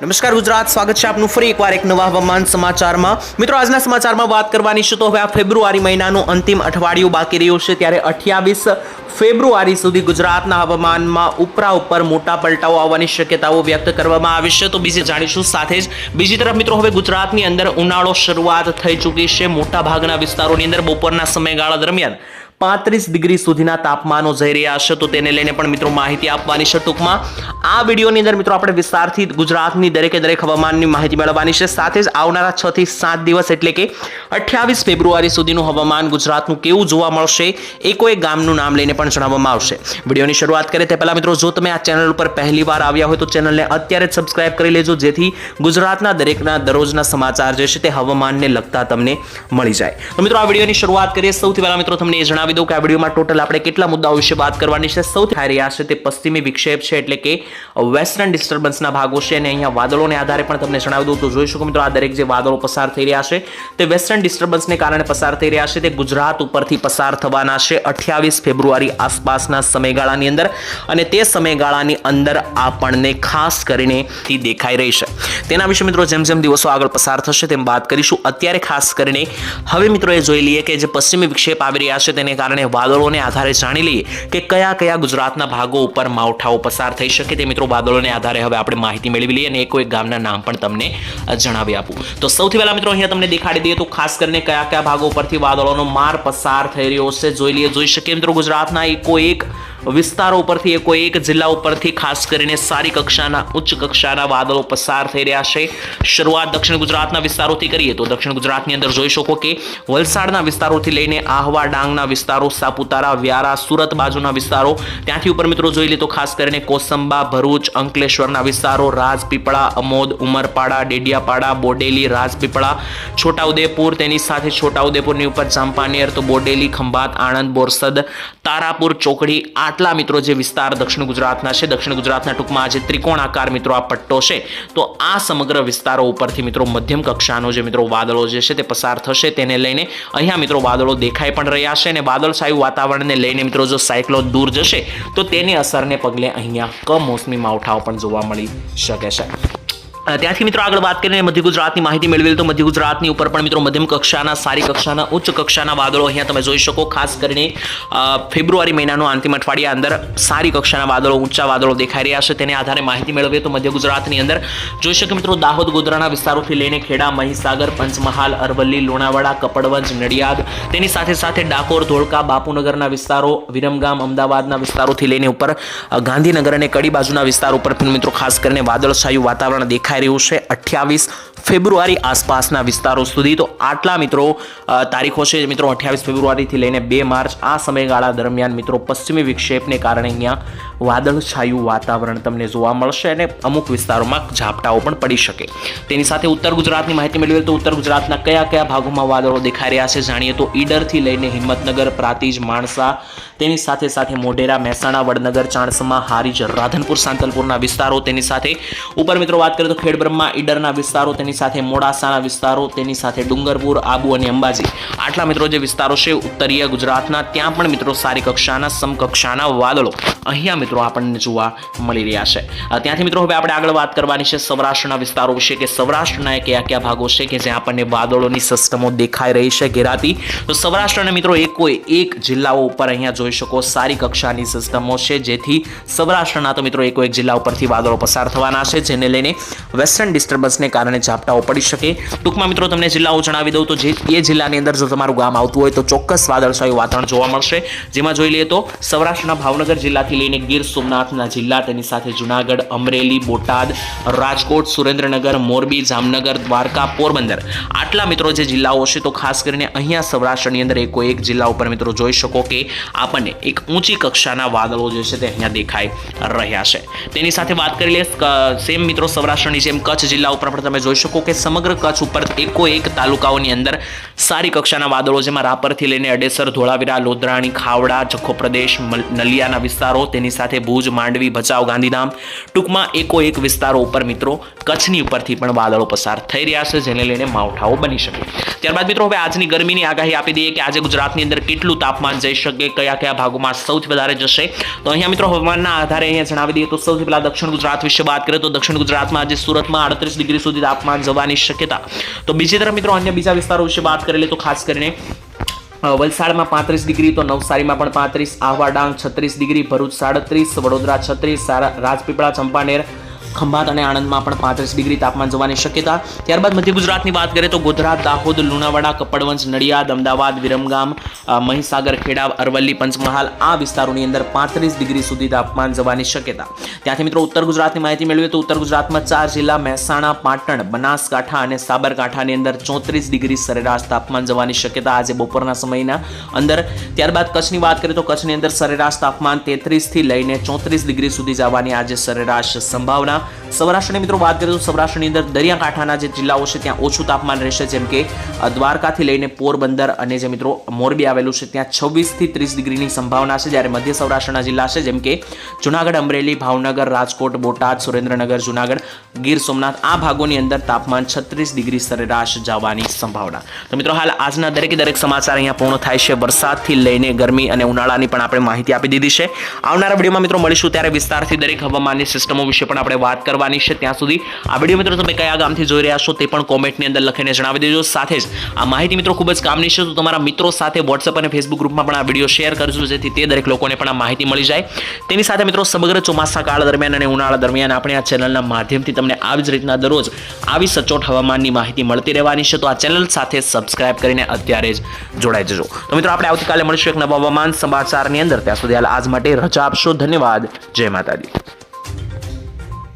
નમસ્કાર ગુજરાત, સ્વાગત છે આપનું ફરી એકવાર એક નવા હવામાન સમાચારમાં. મિત્રો, આજના સમાચારમાં વાત કરવાની છે તો હવે આ ફેબ્રુઆરી મહિનાનું અંતિમ અઠવાડિયું બાકી રહ્યું છે ત્યારે અઠ્યાવીસ ફેબ્રુઆરી સુધી ગુજરાતના હવામાનમાં ઉપરા ઉપર મોટા પલટાઓ આવવાની શક્યતાઓ વ્યક્ત કરવામાં આવી છે. તો બીજે જાણીશું સાથે જ. બીજી તરફ મિત્રો, હવે ગુજરાતની અંદર ઉનાળો શરૂઆત થઈ ચૂકી છે. મોટા ભાગના વિસ્તારોની અંદર બપોરના સમયગાળા દરમિયાન પાંત્રીસ ડિગ્રી સુધીના તાપમાનો જઈ રહ્યા છે. તો તેને લઈને પણ મિત્રો માહિતી આપવાની છે ટૂંકમાં. આ વિડીયોની અંદર મિત્રો આપણે વિસ્તારથી ગુજરાતની દરેકે દરેક હવામાનની માહિતી મેળવવાની છે. સાથે જ આવનારા છ થી સાત દિવસ એટલે કે અઠ્યાવીસ ફેબ્રુઆરી સુધીનું હવામાન ગુજરાતનું કેવું જોવા મળશે એકો કોઈ ગામનું નામ લઈને પણ જણાવવામાં આવશે. વિડીયોની શરૂઆત કરીએ તે પહેલા મિત્રો, જો તમે આ ચેનલ ઉપર પહેલી વાર આવ્યા હોય તો ચેનલને અત્યારે જ સબસ્ક્રાઇબ કરી લેજો, જેથી ગુજરાતના દરેકના દરરોજના સમાચાર જે છે તે હવામાનને લગતા તમને મળી જાય. તો મિત્રો, આ વિડીયોની શરૂઆત કરીએ. સૌથી પહેલા મિત્રો, તમને એ જણાવી દઉં કે આ વિડીયોમાં ટોટલ આપણે કેટલા મુદ્દાઓ વિશે વાત કરવાની છે. સૌથી હારી રહ્યા છે તે પશ્ચિમી વિક્ષેપ છે એટલે કે વેસ્ટર્ન ડિસ્ટર્બન્સના ભાગો છે અને અહીંયા વાદળોને આધારે પણ તમને જણાવી દઉં તો જોઈ શકો મિત્રો આ દરેક જે વાદળો પસાર થઈ રહ્યા છે તે વેસ્ટર્ન ડિસ્ટર્બન્સને કારણે પસાર થઈ રહ્યા છે તે ગુજરાત ઉપરથી પસાર થવાના છે અઠ્યાવીસ ફેબ્રુઆરી આસપાસના સમયગાળાની અંદર અને તે સમયગાળાની અંદર આપણને ખાસ કરીને દેખાઈ રહી છે. તેના વિશે મિત્રો જેમ જેમ દિવસો આગળ પસાર થશે તેમ વાત કરીશું. અત્યારે ખાસ કરીને હવે મિત્રો એ જોઈ લઈએ કે જે પશ્ચિમી વિક્ષેપ આવી રહ્યા છે તેને કારણે વાદળોને આધારે જાણી લઈએ કે કયા કયા ગુજરાતના ભાગો ઉપર માવઠાઓ પસાર થઈ શકે તે મિત્રો વાદળોને આધારે હવે આપણે માહિતી મેળવી લઈએ અને એક એક ગામના નામ પણ તમને જણાવી આપું. તો સૌથી પહેલા મિત્રો અહીંયા તમને દેખાડી દઈએ તો ખાસ કરીને કયા કયા ભાગો પરથી વાદળોનો માર પસાર થઈ રહ્યો છે. જોઈ લઈએ, જોઈ શકીએ મિત્રો ગુજરાતના એકો એક વિસ્તારો ઉપરથી કોઈ એક જિલ્લા ઉપરથી ખાસ કરીને સારી કક્ષાના, ઉચ્ચ કક્ષાના વાદળો પસાર થઈ રહ્યા છે. શરૂઆત દક્ષિણ ગુજરાતના વિસ્તારોથી કરીએ તો દક્ષિણ ગુજરાતની અંદર જોઈ શકો કે વલસાડના વિસ્તારોથી લઈને આહવા, ડાંગના વિસ્તારો, સાપુતારા, વ્યારા, સુરત બાજુના વિસ્તારો. ત્યાંથી ઉપર મિત્રો જોઈ લે તો ખાસ કરીને કોસંબા, ભરૂચ, અંકલેશ્વરના વિસ્તારો, રાજપીપળા, અમોદ, ઉમરપાડા, ડેડિયાપાડા, બોડેલી, રાજપીપળા, છોટાઉદેપુર, તેની સાથે છોટાઉદેપુરની ઉપર ચાંપાનેર તો બોડેલી, ખંભાત, આણંદ, બોરસદ, તારાપુર, ચોકડી આટલા મિત્રો જે વિસ્તાર દક્ષિણ ગુજરાતના છે, દક્ષિણ ગુજરાતના ટૂંકમાં જે ત્રિકોણાકાર મિત્રો આ પટ્ટો છે, તો આ સમગ્ર વિસ્તારો ઉપરથી મિત્રો મધ્યમ કક્ષાનો જે મિત્રો વાદળો જે છે તે પસાર થશે. તેને લઈને અહીંયા મિત્રો વાદળો દેખાઈ પણ રહ્યા છે અને વાદળછાયું વાતાવરણને લઈને મિત્રો જો સાયક્લોન દૂર જશે, તો તેની અસરને પગલે અહીંયા કમોસમી માવઠાઓ પણ જોવા મળી શકે છે. ત્યાંથી મિત્રો આગળ વાત કરીને મધ્ય ગુજરાતની માહિતી મેળવેલી તો મધ્ય ગુજરાતની ઉપર પણ મિત્રો મધ્યમ કક્ષાના, સારી કક્ષાના, ઉચ્ચ કક્ષાના વાદળો અહીંયા તમે જોઈ શકો. ખાસ કરીને ફેબ્રુઆરી મહિનાનો અંતિમ અઠવાડિયા અંદર સારી કક્ષાના વાદળો, ઊંચા વાદળો દેખાઈ રહ્યા છે. તેને આધારે માહિતી મેળવીએ તો મધ્ય ગુજરાતની અંદર જોઈ શકો મિત્રો દાહોદ, ગોધરાના વિસ્તારોથી લઈને ખેડા, મહીસાગર, પંચમહાલ, અરવલ્લી, લુણાવાડા, કપડવંજ, નડિયાદ. તેની સાથે સાથે ડાકોર, ધોળકા, બાપુનગરના વિસ્તારો, વિરમગામ, અમદાવાદના વિસ્તારોથી લઈને ઉપર ગાંધીનગર અને કડી બાજુના વિસ્તાર ઉપર પણ મિત્રો ખાસ કરીને વાદળછાયું વાતાવરણ દેખાઈ રહ્યું છે અઠ્યાવીસ ફેબ્રુઆરી આસપાસના વિસ્તારો સુધી. તો આટલા મિત્રો તારીખો છે મિત્રો, અઠ્યાવીસ ફેબ્રુઆરીથી લઈને બે માર્ચ. આ સમયગાળા દરમિયાન મિત્રો, પશ્ચિમી વિક્ષેપને કારણે અહીંયા વાદળછાયું વાતાવરણ તમને જોવા મળશે અને અમુક વિસ્તારોમાં ઝાપટાઓ પણ પડી શકે. તેની સાથે ઉત્તર ગુજરાતની માહિતી મેળવીએ તો ઉત્તર ગુજરાતના કયા કયા ભાગોમાં વાદળો દેખાઈ રહ્યા છે જાણીએ તો ઈડરથી લઈને હિંમતનગર, પ્રાતિજ, માણસા, તેની સાથે સાથે મોઢેરા, મહેસાણા, વડનગર, ચાણસમા, હારીજ, રાધનપુર, સાંતલપુરના વિસ્તારો તેની સાથે. ઉપર મિત્રો વાત કરીએ તો ખેડબ્રહ્મા ઈડરના વિસ્તારો, તેની સાથે મોડાસાના વિસ્તારો, તેની સાથે ડુંગરપુર, આબુ અને અંબાજી. આટલા મિત્રો જે વિસ્તારો છે, ઉત્તરીય ગુજરાતના, ત્યાં પણ મિત્રો સારી કક્ષાના, સમકક્ષાના વાદળો અહીંયા મિત્રો આપણને જોવા મળી રહ્યા છે. ત્યાંથી મિત્રો હવે આપણે આગળ વાત કરવાની છે સૌરાષ્ટ્રના વિસ્તારો વિશે કે સૌરાષ્ટ્રના કયા કયા ભાગો છે કે જ્યાં આપણને વાદળોની સિસ્ટમો દેખાઈ રહી છે ઘેરાતી. તો સૌરાષ્ટ્રના મિત્રો કોઈ એક જિલ્લાઓ ઉપર અહીંયા જોઈ શકો, સારી કક્ષાની સિસ્ટમો છે, જેથી સૌરાષ્ટ્રના તો મિત્રો એકો એક જિલ્લા ઉપરથી વાદળો પસાર થવાના છે, જેને લઈને વેસ્ટર્ન ડિસ્ટર્બન્સને કારણે ઝાપટાઓ પડી શકે. ટૂંકમાં મિત્રો તમને જિલ્લાઓ જણાવી દઉં તો જે, એ જિલ્લાની અંદર જો તમારું ગામ આવતું હોય તો ચોક્કસ વાદળછાયું વાતાવરણ જોવા મળશે. જેમાં જોઈ લઈએ તો સૌરાષ્ટ્રના ભાવનગર જિલ્લાથી લઈને ગીર સોમનાથના જિલ્લા, તેની સાથે જુનાગઢ, અમરેલી, બોટાદ, રાજકોટ, સુરેન્દ્રનગર, મોરબી, જામનગર, દ્વારકા, પોરબંદર. આટલા મિત્રો જે જિલ્લાઓ છે તો ખાસ કરીને અહીંયા સૌરાષ્ટ્રની અંદર એકો એક જિલ્લા ઉપર મિત્રો જોઈ શકો કે આપણને એક ઊંચી કક્ષાના વાદળો જે છે તે અહીંયા દેખાઈ રહ્યા છે. તેની સાથે વાત કરી લઈએ સેમ મિત્રો સૌરાષ્ટ્રની જેમ કચ્છ જિલ્લા ઉપર પણ તમે જોઈ શકો કે સમગ્ર કચ્છ ઉપર એકો એક તાલુકાઓની અંદર સારી કક્ષાના વાદળો જેમાં રાપરથી લઈને અડેસર, ધોળાવીરા લોધરાણી ખાવડા, જખો પ્રદેશ નલિયાના વિસ્તારો, તેની સાથે ભુજ, માંડવી, ભચાઉ, ગાંધીધામ ટૂંકમાં એકો એક વિસ્તારો ઉપર મિત્રો કચ્છની ઉપરથી પણ વાદળો પસાર થઈ રહ્યા છે, જેને લઈને માવઠાઓ બની શકે. ત્યારબાદ મિત્રો હવે આજની ગરમીની આગાહી આપી દઈએ કે આજે ગુજરાતની અંદર કેટલું તાપમાન જઈ શકે, કયા કયા ભાગોમાં સૌથી વધારે જશે? તો અહીંયા મિત્રો હવામાનના આધારે અહીંયા જણાવી દઈએ તો સૌથી પહેલા દક્ષિણ ગુજરાત વિશે વાત કરીએ તો દક્ષિણ ગુજરાતમાં આજે સુરતમાં આડત્રીસ ડિગ્રી સુધી તાપમાન જવાની શક્યતા. તો બીજી તરફ મિત્રો અન્ય બીજા વિસ્તારો વિશે વાત કરી લે તો ખાસ કરીને વલસાડમાં પાંત્રીસ ડિગ્રી, તો નવસારીમાં પણ પાંત્રીસ, આહવા ડાંગ છત્રીસ ડિગ્રી, ભરૂચ સાડત્રીસ, વડોદરા છત્રીસ રાજપીપળા, ચંપાનેર ખંભાત અને આણંદમાં પણ પાંત્રીસ ડિગ્રી તાપમાન જવાની શક્યતા. ત્યારબાદ મધ્ય ગુજરાતની વાત કરીએ તો ગોધરા, દાહોદ, લુણાવાડા, કપડવંજ, નડિયાદ, અમદાવાદ, વિરમગામ મહીસાગર, ખેડા, અરવલ્લી, પંચમહાલ આ વિસ્તારોની અંદર પાંત્રીસ ડિગ્રી સુધી તાપમાન જવાની શક્યતા. ત્યાંથી મિત્રો ઉત્તર ગુજરાતની માહિતી મેળવીએ તો ઉત્તર ગુજરાતમાં ચાર જિલ્લા મહેસાણા, પાટણ, બનાસકાંઠા અને સાબરકાંઠાની અંદર ચોત્રીસ ડિગ્રી સરેરાશ તાપમાન જવાની શક્યતા આજે બપોરના સમયના અંદર. ત્યારબાદ કચ્છની વાત કરીએ તો કચ્છની અંદર સરેરાશ તાપમાન તેત્રીસથી લઈને ચોત્રીસ ડિગ્રી સુધી જવાની આજે સરેરાશ સંભાવના. સૌરાષ્ટ્રની મિત્રો વાત કરીએ તો સૌરાષ્ટ્રની અંદર દરિયાકાંઠાના જે જિલ્લાઓ છે, ત્યાં ઓછું તાપમાન રહેશે, જેમ કે દ્વારકાથી લઈને પોરબંદર અને જે મિત્રો મોરબી આવેલું છે, ત્યાં છવ્વીસથી ત્રીસ ડિગ્રીની સંભાવના છે, જ્યારે મધ્ય સૌરાષ્ટ્રના જિલ્લા છે, જેમ કે જુનાગઢ, અમરેલી, ભાવનગર, રાજકોટ, બોટાદ, સુરેન્દ્રનગર, જુનાગઢ, ગીર સોમનાથ, આ ભાગોની અંદર તાપમાન છત્રીસ ડિગ્રી સરેરાશ જવાની સંભાવના. તો મિત્રો હાલ આજના દરેકે દરેક સમાચાર અહીંયા પૂર્ણ થાય છે, વરસાદથી લઈને ગરમી અને ઉનાળાની પણ આપણે માહિતી આપી દીધી છે. આવનારા વિડીયોમાં મિત્રો મળીશું ત્યારે વિસ્તારથી દરેક હવામાનની સિસ્ટમો વિશે પણ આપણે વાત કરવાની છે ત્યાં સુધી. આ વીડિયો મિત્રો તમે કયા ગામથી જોઈ રહ્યા છો તે પણ કોમેન્ટની અંદર લખીને જણાવી દેજો. સાથે જ આ માહિતી મિત્રો ખૂબ જ કામની છે, તો તમારા મિત્રો સાથે વોટ્સઅપ અને ફેસબુક ગ્રુપમાં પણ આ વીડિયો શેર કરજો, જેથી તે દરેક લોકોને પણ આ માહિતી મળી જાય. તેની સાથે મિત્રો સમગ્ર ચોમાસા કાળ દરમિયાન અને ઉનાળા દરમિયાન આપણે આ ચેનલના માધ્યમથી તમને આવી જ રીતના દરરોજ આવી સચોટ હવામાનની માહિતી મળતી રહેવાની છે, તો આ ચેનલ સાથે સબસ્ક્રાઇબ કરીને અત્યારે જ જોડાઈ જજો. તો મિત્રો આપણે આવતીકાલે મળીશું એક નવા હવામાન સમાચારની અંદર. ત્યાં સુધી હાલ આજ માટે રજા આપશો. ધન્યવાદ. જય માતાજી.